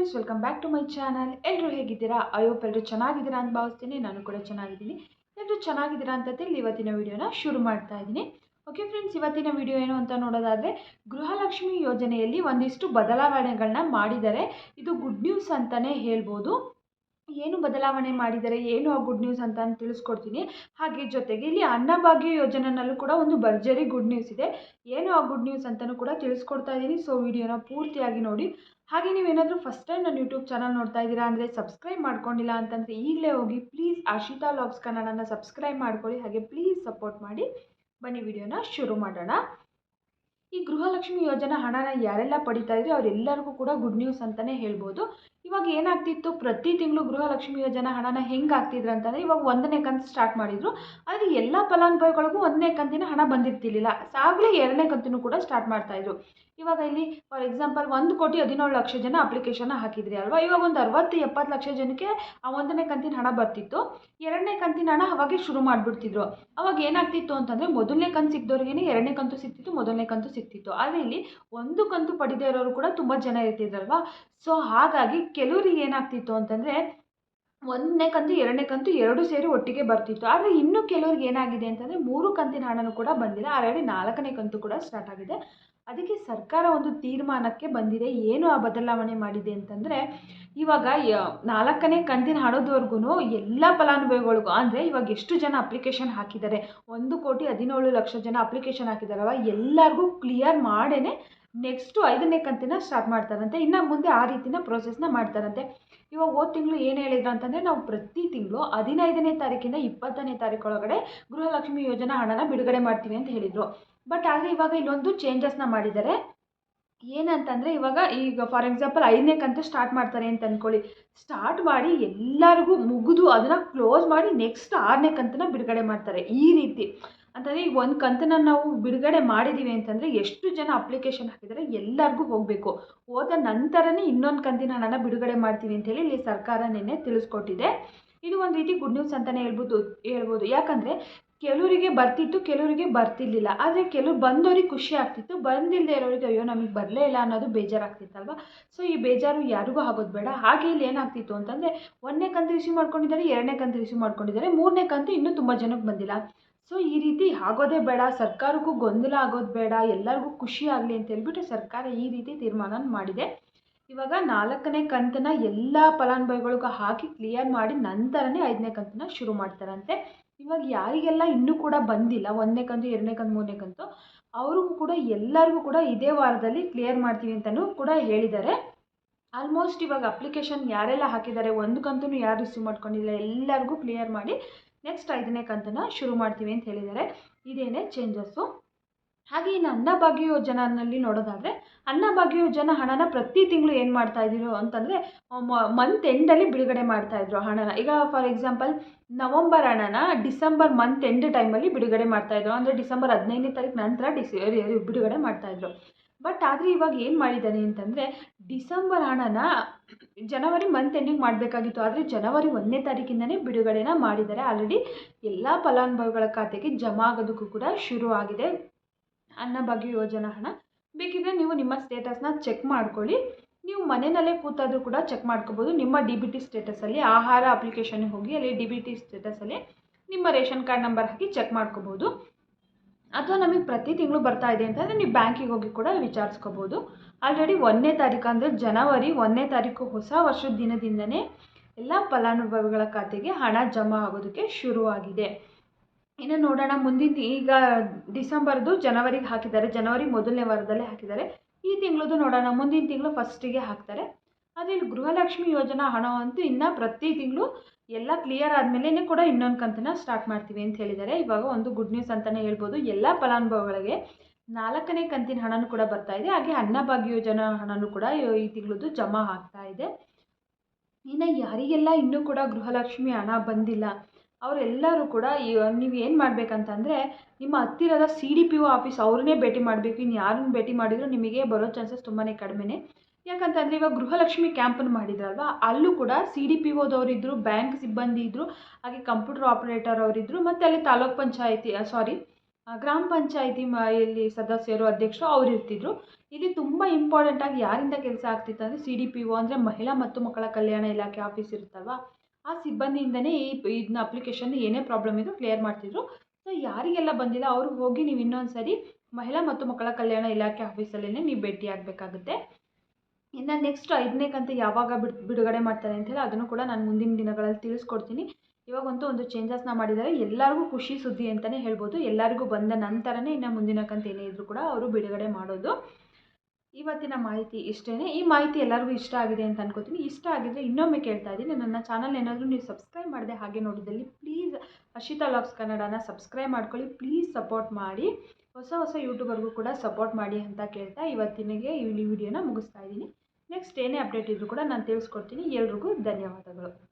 Friends welcome back to my channel ಎಲ್ಲರೂ ಹೇಗಿದ್ದೀರಾ? ಅಯ್ಯೋಪ್ ಎಲ್ಲರೂ ಚೆನ್ನಾಗಿದ್ದೀರಾ ಅಂತ ಭಾವಿಸ್ತೀನಿ. ನಾನು ಕೂಡ ಚೆನ್ನಾಗಿದ್ದೀನಿ. ಎಲ್ಲರೂ ಚೆನ್ನಾಗಿದ್ದೀರಾ ಅಂತ ತಿಳಿ ಇವತ್ತಿನ ವಿಡಿಯೋನ ಶುರು ಮಾಡ್ತಾ ಇದ್ದೀನಿ. ಓಕೆ ಫ್ರೆಂಡ್ಸ್ ಇವತ್ತಿನ ವಿಡಿಯೋ ಏನು ಅಂತ ನೋಡೋದಾದರೆ, ಗೃಹಲಕ್ಷ್ಮಿ ಯೋಜನೆಯಲ್ಲಿ ಒಂದಿಷ್ಟು ಬದಲಾವಣೆಗಳನ್ನ ಮಾಡಿದ್ದಾರೆ. ಇದು ಗುಡ್ ನ್ಯೂಸ್ ಅಂತಲೇ ಹೇಳ್ಬೋದು. ಏನು ಬದಲಾವಣೆ ಮಾಡಿದ್ದಾರೆ ಏನು ಆ ಗುಡ್ ನ್ಯೂಸ್ ಅಂತ ತಿಳಿಸ್ಕೊಡ್ತೀನಿ. ಹಾಗೆ ಜೊತೆಗೆ ಇಲ್ಲಿ ಅನ್ನಭಾಗ್ಯ ಯೋಜನೆಯಲ್ಲೂ ಕೂಡ ಒಂದು ಭರ್ಜರಿ ಗುಡ್ ನ್ಯೂಸ್ ಇದೆ. ಏನು ಆ ಗುಡ್ ನ್ಯೂಸ್ ಅಂತಲೂ ಕೂಡ ತಿಳಿಸ್ಕೊಡ್ತಾ ಇದ್ದೀನಿ. ಸೊ ವಿಡಿಯೋನ ಪೂರ್ತಿಯಾಗಿ ನೋಡಿ. ಹಾಗೆ ನೀವೇನಾದರೂ ಫಸ್ಟ್ ಟೈಮ್ ನನ್ನ ಯೂಟ್ಯೂಬ್ ಚಾನಲ್ ನೋಡ್ತಾ ಇದ್ದೀರಾ ಅಂದರೆ ಸಬ್ಸ್ಕ್ರೈಬ್ ಮಾಡ್ಕೊಂಡಿಲ್ಲ ಅಂತಂದರೆ ಈಗಲೇ ಹೋಗಿ ಪ್ಲೀಸ್ ಆಶಿತಾ ಲಾಗ್ಸ್ ಕನ್ನಡನ ಸಬ್ಸ್ಕ್ರೈಬ್ ಮಾಡ್ಕೊಳ್ಳಿ. ಹಾಗೆ ಪ್ಲೀಸ್ ಸಪೋರ್ಟ್ ಮಾಡಿ. ಬನ್ನಿ, ವಿಡಿಯೋನ ಶುರು ಮಾಡೋಣ. ಈ ಗೃಹಲಕ್ಷ್ಮಿ ಯೋಜನಾ ಹಣನ ಯಾರೆಲ್ಲ ಪಡಿತಾ ಇದ್ರೆ ಅವರೆಲ್ಲರಿಗೂ ಕೂಡ ಗುಡ್ ನ್ಯೂಸ್ ಅಂತಲೇ ಹೇಳ್ಬೋದು. ಇವಾಗ ಏನಾಗ್ತಿತ್ತು? ಪ್ರತಿ ತಿಂಗಳು ಗೃಹಲಕ್ಷ್ಮಿ ಯೋಜನಾ ಹಣನ ಹೆಂಗೆ ಹಾಕ್ತಿದ್ರು ಅಂತಂದರೆ ಇವಾಗ ಒಂದನೇ ಕಂತು ಸ್ಟಾರ್ಟ್ ಮಾಡಿದರು. ಆದರೆ ಎಲ್ಲ ಫಲಾನುಭವಿಗಳಿಗೂ ಒಂದನೇ ಕಂತಿನ ಹಣ ಬಂದಿರ್ತಿರ್ಲಿಲ್ಲ. ಆಗಲೇ ಎರಡನೇ ಕಂತಿನೂ ಕೂಡ ಸ್ಟಾರ್ಟ್ ಮಾಡ್ತಾಯಿದ್ರು ಇವಾಗ ಇಲ್ಲಿ ಫಾರ್ ಎಕ್ಸಾಂಪಲ್ ಒಂದು ಕೋಟಿ ಹದಿನೇಳು ಲಕ್ಷ ಜನ ಅಪ್ಲಿಕೇಶನ್ ಹಾಕಿದ್ರಿ ಅಲ್ವಾ? ಇವಾಗ ಒಂದು ಅರವತ್ತು, ಎಪ್ಪತ್ತು ಲಕ್ಷ ಜನಕ್ಕೆ ಆ ಒಂದನೇ ಕಂತಿನ ಹಣ ಬರ್ತಿತ್ತು. ಎರಡನೇ ಕಂತಿನ ಹಣ ಅವಾಗೆ ಶುರು ಮಾಡಿಬಿಡ್ತಿದ್ರು. ಅವಾಗ ಏನಾಗ್ತಿತ್ತು ಅಂತಂದರೆ ಮೊದಲನೇ ಕಂತು ಸಿಕ್ಕಿದವ್ರಿಗೇನೆ ಎರಡನೇ ಕಂತು ಸಿಕ್ತಿತ್ತು, ಮೊದಲನೇ ಕಂತು ಸಿಕ್ತಿತ್ತು. ಆದರೆ ಇಲ್ಲಿ ಒಂದು ಕಂತು ಪಡೆದೇ ಇರೋರು ಕೂಡ ತುಂಬ ಜನ ಇರ್ತಿದ್ರಲ್ವಾ? ಸೊ ಹಾಗಾಗಿ ಕೆಲವರಿಗೆ ಏನಾಗ್ತಿತ್ತು ಅಂತಂದರೆ, ಒಂದನೇ ಕಂತು, ಎರಡನೇ ಕಂತು ಎರಡು ಸೇರಿ ಒಟ್ಟಿಗೆ ಬರ್ತಿತ್ತು. ಆದರೆ ಇನ್ನೂ ಕೆಲವ್ರಿಗೆ ಏನಾಗಿದೆ ಅಂತಂದರೆ, ಮೂರು ಕಂತಿನ ಹಣನೂ ಕೂಡ ಬಂದಿಲ್ಲ. ಆಲ್ರೆಡಿ ನಾಲ್ಕನೇ ಕಂತು ಕೂಡ ಸ್ಟಾರ್ಟ್ ಆಗಿದೆ. ಅದಕ್ಕೆ ಸರ್ಕಾರ ಒಂದು ತೀರ್ಮಾನಕ್ಕೆ ಬಂದಿದೆ. ಏನು ಆ ಬದಲಾವಣೆ ಮಾಡಿದೆ ಅಂತಂದರೆ, ಇವಾಗ ನಾಲ್ಕನೇ ಕಂತಿನ ಹಣದವರೆಗೂ ಎಲ್ಲ ಫಲಾನುಭವಿಗಳಿಗೂ, ಅಂದರೆ ಇವಾಗ ಎಷ್ಟು ಜನ ಅಪ್ಲಿಕೇಶನ್ ಹಾಕಿದ್ದಾರೆ? ಒಂದು ಕೋಟಿ ಹದಿನೇಳು ಲಕ್ಷ ಜನ ಅಪ್ಲಿಕೇಶನ್ ಹಾಕಿದಾರಲ್ವ? ಎಲ್ಲರಿಗೂ ಕ್ಲಿಯರ್ ಮಾಡೇ ನೆಕ್ಸ್ಟು ಐದನೇ ಕಂತಿನ ಸ್ಟಾರ್ಟ್ ಮಾಡ್ತಾರಂತೆ. ಇನ್ನು ಮುಂದೆ ಆ ರೀತಿನ ಪ್ರೋಸೆಸ್ನ ಮಾಡ್ತಾರಂತೆ. ಇವಾಗ ಹೋದ ತಿಂಗಳು ಏನು ಹೇಳಿದ್ರು ಅಂತಂದರೆ ನಾವು ಪ್ರತಿ ತಿಂಗಳು ಹದಿನೈದನೇ ತಾರೀಕಿಂದ ಇಪ್ಪತ್ತನೇ ತಾರೀಕೊಳಗಡೆ ಗೃಹಲಕ್ಷ್ಮಿ ಯೋಜನಾ ಹಣನ ಬಿಡುಗಡೆ ಮಾಡ್ತೀವಿ ಅಂತ ಹೇಳಿದರು. ಬಟ್ ಆದರೆ ಇವಾಗ ಇಲ್ಲೊಂದು ಚೇಂಜಸ್ನ ಮಾಡಿದ್ದಾರೆ. ಏನಂತಂದರೆ ಇವಾಗ ಈಗ ಫಾರ್ ಎಕ್ಸಾಂಪಲ್ ಐದನೇ ಕಂತು ಸ್ಟಾರ್ಟ್ ಮಾಡ್ತಾರೆ ಅಂತ ಅಂದ್ಕೊಳ್ಳಿ ಸ್ಟಾರ್ಟ್ ಮಾಡಿ ಎಲ್ಲರಿಗೂ ಮುಗಿದು ಅದನ್ನು ಕ್ಲೋಸ್ ಮಾಡಿ ನೆಕ್ಸ್ಟ್ ಆರನೇ ಕಂತನ್ನ ಬಿಡುಗಡೆ ಮಾಡ್ತಾರೆ. ಈ ರೀತಿ. ಅಂತಂದರೆ ಈಗ ಒಂದು ಕಂತನ್ನು ನಾವು ಬಿಡುಗಡೆ ಮಾಡಿದ್ದೀವಿ ಅಂತಂದರೆ ಎಷ್ಟು ಜನ ಅಪ್ಲಿಕೇಶನ್ ಹಾಕಿದರೆ ಎಲ್ಲರಿಗೂ ಹೋಗಬೇಕು. ಹೋದ ನಂತರನೇ ಇನ್ನೊಂದು ಕಂತಿನ ಹಣನ ಬಿಡುಗಡೆ ಮಾಡ್ತೀವಿ ಅಂತೇಳಿ ಇಲ್ಲಿ ಸರ್ಕಾರ ನಿನ್ನೆ ತಿಳಿಸ್ಕೊಟ್ಟಿದೆ. ಇದು ಒಂದು ರೀತಿ ಗುಡ್ ನ್ಯೂಸ್ ಅಂತಲೇ ಹೇಳ್ಬೋದು ಹೇಳ್ಬೋದು. ಯಾಕಂದರೆ ಕೆಲವರಿಗೆ ಬರ್ತಿತ್ತು, ಕೆಲವರಿಗೆ ಬರ್ತಿರ್ಲಿಲ್ಲ. ಆದರೆ ಕೆಲವ್ರು ಬಂದವ್ರಿಗೆ ಖುಷಿ ಆಗ್ತಿತ್ತು. ಬಂದಿಲ್ಲದೆ ಇರೋರಿಗೆ ಅಯ್ಯೋ ನಮಗೆ ಬರಲೇ ಇಲ್ಲ ಅನ್ನೋದು ಬೇಜಾರಾಗ್ತಿತ್ತಲ್ವ? ಸೊ ಈ ಬೇಜಾರು ಯಾರಿಗೂ ಆಗೋದು ಬೇಡ. ಹಾಗೆ ಇಲ್ಲಿ ಏನಾಗ್ತಿತ್ತು ಅಂತಂದರೆ ಒಂದನೇ ಕಂತು ರಿಸೀವ್ ಮಾಡ್ಕೊಂಡಿದ್ದಾರೆ, ಎರಡನೇ ಕಂತು ರಿಸೀವ್ ಮಾಡ್ಕೊಂಡಿದ್ದಾರೆ. ಮೂರನೇ ಕಂತು ಇನ್ನೂ ತುಂಬ ಜನಕ್ಕೆ ಬಂದಿಲ್ಲ. ಸೊ ಈ ರೀತಿ ಆಗೋದೇ ಬೇಡ, ಸರ್ಕಾರಕ್ಕೂ ಗೊಂದಲ ಆಗೋದು ಬೇಡ, ಎಲ್ಲರಿಗೂ ಖುಷಿ ಆಗಲಿ ಅಂತ ಹೇಳ್ಬಿಟ್ಟು ಸರ್ಕಾರ ಈ ರೀತಿ ತೀರ್ಮಾನ ಮಾಡಿದೆ. ಇವಾಗ ನಾಲ್ಕನೇ ಕಂತನ್ನ ಎಲ್ಲ ಫಲಾನುಭವಿಗಳಿಗೂ ಹಾಕಿ ಕ್ಲಿಯರ್ ಮಾಡಿ ನಂತರನೇ ಐದನೇ ಕಂತನ್ನ ಶುರು ಮಾಡ್ತಾರಂತೆ. ಇವಾಗ ಯಾರಿಗೆಲ್ಲ ಇನ್ನೂ ಕೂಡ ಬಂದಿಲ್ಲ, ಒಂದನೇ ಕಂತು, ಎರಡನೇ ಕಂತು, ಮೂರನೇ ಕಂತು, ಅವ್ರಿಗೂ ಕೂಡ, ಎಲ್ಲರಿಗೂ ಕೂಡ ಇದೇ ವಾರದಲ್ಲಿ ಕ್ಲಿಯರ್ ಮಾಡ್ತೀವಿ ಅಂತಲೂ ಕೂಡ ಹೇಳಿದ್ದಾರೆ. ಆಲ್ಮೋಸ್ಟ್ ಇವಾಗ ಅಪ್ಲಿಕೇಶನ್ ಯಾರೆಲ್ಲ ಹಾಕಿದ್ದಾರೆ, ಒಂದು ಕಂತೂ ಯಾರು ರಿಸೀವ್ ಮಾಡ್ಕೊಂಡಿಲ್ಲ, ಎಲ್ಲರಿಗೂ ಕ್ಲಿಯರ್ ಮಾಡಿ ನೆಕ್ಸ್ಟ್ ಐದನೇ ಕಂತನ್ನ ಶುರು ಮಾಡ್ತೀವಿ ಅಂತ ಹೇಳಿದ್ದಾರೆ. ಇದೇನೇ ಚೇಂಜಸ್ಸು ಹಾಗೆ ಇನ್ನು ಅನ್ನಭಾಗ್ಯ ಯೋಜನೆಯಲ್ಲಿ ನೋಡೋದಾದರೆ ಅನ್ನಭಾಗ್ಯ ಯೋಜನೆ ಹಣನ ಪ್ರತಿ ತಿಂಗಳು ಏನು ಮಾಡ್ತಾ ಇದ್ರು ಅಂತಂದರೆ ಮಂತ್ ಎಂಡಲ್ಲಿ ಬಿಡುಗಡೆ ಮಾಡ್ತಾ ಇದ್ರು ಹಣನ. ಈಗ ಫಾರ್ ಎಕ್ಸಾಂಪಲ್ ನವಂಬರ್ ಹಣನ ಡಿಸೆಂಬರ್ ಮಂತ್ ಎಂಡ್ ಟೈಮಲ್ಲಿ ಬಿಡುಗಡೆ ಮಾಡ್ತಾಯಿದ್ರು ಅಂದರೆ ಡಿಸೆಂಬರ್ ಹದಿನೈದನೇ ತಾರೀಕು ನಂತರ ಡಿಸಿ ಬಿಡುಗಡೆ ಮಾಡ್ತಾಯಿದ್ರು ಬಟ್ ಆದರೆ ಇವಾಗ ಏನು ಮಾಡಿದ್ದಾನೆ ಅಂತಂದರೆ ಡಿಸೆಂಬರ್ ಹಣನ ಜನವರಿ ಮಂತ್ ಎಂಡಿಂಗ್ ಮಾಡಬೇಕಾಗಿತ್ತು. ಆದರೆ ಜನವರಿ ಒಂದನೇ ತಾರೀಕಿಂದನೇ ಬಿಡುಗಡೆನ ಮಾಡಿದ್ದಾರೆ. ಆಲ್ರೆಡಿ ಎಲ್ಲ ಫಲಾನುಭವಿಗಳ ಖಾತೆಗೆ ಜಮಾ ಆಗೋದಕ್ಕೂ ಕೂಡ ಶುರು ಆಗಿದೆ. ಅನ್ನಭಾಗ್ಯ ಯೋಜನಾ ಹಣ ಬೇಕಿದ್ರೆ ನೀವು ನಿಮ್ಮ ಸ್ಟೇಟಸ್ನ ಚೆಕ್ ಮಾಡ್ಕೊಳ್ಳಿ. ನೀವು ಮನೆಯಲ್ಲೇ ಕೂತಾದರೂ ಕೂಡ ಚೆಕ್ ಮಾಡ್ಕೋಬೋದು. ನಿಮ್ಮ ಡಿ ಬಿ ಟಿ ಸ್ಟೇಟಸಲ್ಲಿ ಆಹಾರ ಅಪ್ಲಿಕೇಶನ್ಗೆ ಹೋಗಿ ಅಲ್ಲಿ ಡಿ ಬಿ ಟಿ ಸ್ಟೇಟಸಲ್ಲಿ ನಿಮ್ಮ ರೇಷನ್ ಕಾರ್ಡ್ ನಂಬರ್ ಹಾಕಿ ಚೆಕ್ ಮಾಡ್ಕೋಬೋದು. ಅಥವಾ ನಮಗೆ ಪ್ರತಿ ತಿಂಗಳು ಬರ್ತಾ ಇದೆ ಅಂತಂದರೆ ನೀವು ಬ್ಯಾಂಕಿಗೆ ಹೋಗಿ ಕೂಡ ವಿಚಾರಿಸ್ಕೋಬೋದು. ಆಲ್ರೆಡಿ ಒಂದನೇ ತಾರೀಕು ಅಂದರೆ ಜನವರಿ ಒಂದನೇ ತಾರೀಕು ಹೊಸ ವರ್ಷದ ದಿನದಿಂದನೇ ಎಲ್ಲ ಫಲಾನುಭವಿಗಳ ಖಾತೆಗೆ ಹಣ ಜಮಾ ಆಗೋದಕ್ಕೆ ಶುರುವಾಗಿದೆ. ಇನ್ನು ನೋಡೋಣ ಮುಂದಿನ ಈಗ ಡಿಸೆಂಬರ್ದು ಜನವರಿಗೆ ಹಾಕಿದ್ದಾರೆ. ಜನವರಿ ಮೊದಲನೇ ವಾರದಲ್ಲೇ ಹಾಕಿದ್ದಾರೆ. ಈ ತಿಂಗಳದು ನೋಡೋಣ. ಮುಂದಿನ ತಿಂಗಳು ಫಸ್ಟಿಗೆ ಹಾಕ್ತಾರೆ. ಆದರೆ ಇಲ್ಲಿ ಗೃಹಲಕ್ಷ್ಮಿ ಯೋಜನಾ ಹಣವಂತೂ ಇನ್ನು ಪ್ರತಿ ತಿಂಗಳು ಎಲ್ಲ ಕ್ಲಿಯರ್ ಆದಮೇಲೆ ಕೂಡ ಇನ್ನೊಂದು ಕಂತನ್ನ ಸ್ಟಾರ್ಟ್ ಮಾಡ್ತೀವಿ ಅಂತ ಹೇಳಿದ್ದಾರೆ. ಇವಾಗ ಒಂದು ಗುಡ್ ನ್ಯೂಸ್ ಅಂತಲೇ ಹೇಳ್ಬೋದು. ಎಲ್ಲ ಫಲಾನುಭವಿಗಳಿಗೆ ನಾಲ್ಕನೇ ಕಂತಿನ ಹಣನೂ ಕೂಡ ಬರ್ತಾ ಇದೆ. ಹಾಗೆ ಅನ್ನಭಾಗ್ಯ ಯೋಜನಾ ಹಣನೂ ಕೂಡ ಈ ತಿಂಗಳದ್ದು ಜಮಾ ಆಗ್ತಾ ಇದೆ. ಇನ್ನು ಯಾರಿಗೆಲ್ಲ ಇನ್ನೂ ಕೂಡ ಗೃಹಲಕ್ಷ್ಮಿ ಹಣ ಬಂದಿಲ್ಲ, ಅವರೆಲ್ಲರೂ ಕೂಡ ನೀವು ಏನು ಮಾಡಬೇಕಂತಂದರೆ ನಿಮ್ಮ ಹತ್ತಿರದ C D P O office ಅವ್ರನ್ನೇ ಭೇಟಿ ಮಾಡಬೇಕು. ಇನ್ನು ಯಾರನ್ನ ಭೇಟಿ ಮಾಡಿದರೂ ನಿಮಗೆ ಬರೋ ಚಾನ್ಸಸ್ ತುಂಬಾ ಕಡಿಮೆನೇ. ಯಾಕಂತಂದರೆ ಇವಾಗ ಗೃಹಲಕ್ಷ್ಮಿ ಕ್ಯಾಂಪನ್ನು ಮಾಡಿದ್ರಲ್ವ, ಅಲ್ಲೂ ಕೂಡ ಸಿ ಡಿ ಪಿ ಓದವರಿದ್ದರು ಬ್ಯಾಂಕ್ ಸಿಬ್ಬಂದಿ ಇದ್ದರು ಹಾಗೆ ಕಂಪ್ಯೂಟರ್ ಆಪ್ರೇಟರ್ ಅವರಿದ್ದರು ಮತ್ತು ಅಲ್ಲಿ ತಾಲೂಕ್ ಪಂಚಾಯಿತಿ ಸಾರಿ ಗ್ರಾಮ ಪಂಚಾಯಿತಿ ಮ ಇಲ್ಲಿ ಸದಸ್ಯರು, ಅಧ್ಯಕ್ಷರು ಅವ್ರು ಇರ್ತಿದ್ರು ಇಲ್ಲಿ ತುಂಬ ಇಂಪಾರ್ಟೆಂಟಾಗಿ ಯಾರಿಂದ ಕೆಲಸ ಆಗ್ತಿತ್ತು ಅಂದರೆ ಸಿ ಡಿ ಪಿ ಒ ಅಂದರೆ ಮಹಿಳಾ ಮತ್ತು ಮಕ್ಕಳ ಕಲ್ಯಾಣ ಇಲಾಖೆ ಆಫೀಸ್ ಇರುತ್ತಲ್ವಾ? ಆ ಸಿಬ್ಬಂದಿಯಿಂದನೇ ಈ ಇದನ್ನ ಅಪ್ಲಿಕೇಶನ್ ಏನೇ ಪ್ರಾಬ್ಲಮ್ ಇದ್ರೂ ಕ್ಲಿಯರ್ ಮಾಡ್ತಿದ್ರು. ಸೊ ಯಾರಿಗೆಲ್ಲ ಬಂದಿಲ್ಲ, ಅವರು ಹೋಗಿ ನೀವು ಇನ್ನೊಂದು ಸರಿ ಮಹಿಳಾ ಮತ್ತು ಮಕ್ಕಳ ಕಲ್ಯಾಣ ಇಲಾಖೆ ಆಫೀಸಲ್ಲೇ ನೀವು ಭೇಟಿ ಆಗಬೇಕಾಗುತ್ತೆ ಇನ್ನು ನೆಕ್ಸ್ಟ್ ಐದನೇ ಕಂತು ಯಾವಾಗ ಬಿಡ್, ಬಿಡುಗಡೆ ಮಾಡ್ತಾರೆ ಹೇಳಿ ಅದನ್ನು ಕೂಡ ನಾನು ಮುಂದಿನ ದಿನಗಳಲ್ಲಿ ತಿಳಿಸ್ಕೊಡ್ತೀನಿ. ಇವಾಗಂತೂ ಒಂದು ಚೇಂಜಸ್ನ ಮಾಡಿದ್ದಾರೆ ಎಲ್ಲರಿಗೂ ಖುಷಿ ಸುದ್ದಿ ಅಂತಲೇ ಹೇಳ್ಬೋದು. ಎಲ್ಲರಿಗೂ ಬಂದ ನಂತರನೇ ಇನ್ನು ಮುಂದಿನ ಕಂತು ಏನೇ ಇದ್ರೂ ಕೂಡ ಅವರು ಬಿಡುಗಡೆ ಮಾಡೋದು. ಇವತ್ತಿನ ಮಾಹಿತಿ ಇಷ್ಟೇ ಈ ಮಾಹಿತಿ ಎಲ್ಲರಿಗೂ ಇಷ್ಟ ಆಗಿದೆ ಅಂತ ಅನ್ಕೋತೀನಿ. ಇಷ್ಟ ಆಗಿದ್ರೆ ಇನ್ನೊಮ್ಮೆ ಕೇಳ್ತಾ ಇದ್ದೀನಿ. ನನ್ನ ಚಾನಲ್ ಏನಾದರೂ ನೀವು ಸಬ್ಸ್ಕ್ರೈಬ್ ಮಾಡಿದೆ ಹಾಗೆ ನೋಡಿದಲ್ಲಿ ಪ್ಲೀಸ್ ಹರ್ಷಿತಾ ಲಾಗ್ಸ್ ಕನ್ನಡನ ಸಬ್ಸ್ಕ್ರೈಬ್ ಮಾಡ್ಕೊಳ್ಳಿ. ಪ್ಲೀಸ್ ಸಪೋರ್ಟ್ ಮಾಡಿ. ಹೊಸ ಹೊಸ ಯೂಟ್ಯೂಬರ್ಗೂ ಕೂಡ ಸಪೋರ್ಟ್ ಮಾಡಿ ಅಂತ ಕೇಳ್ತಾ ಇವತ್ತಿನಗೆ ಈ ವಿಡಿಯೋನ ಮುಗಿಸ್ತಾ ಇದ್ದೀನಿ. ನೆಕ್ಸ್ಟ್ ಏನೇ ಅಪ್ಡೇಟ್ ಇದ್ದರೂ ಕೂಡ ನಾನು ತಿಳಿಸ್ಕೊಡ್ತೀನಿ. ಎಲ್ರಿಗೂ ಧನ್ಯವಾದಗಳು.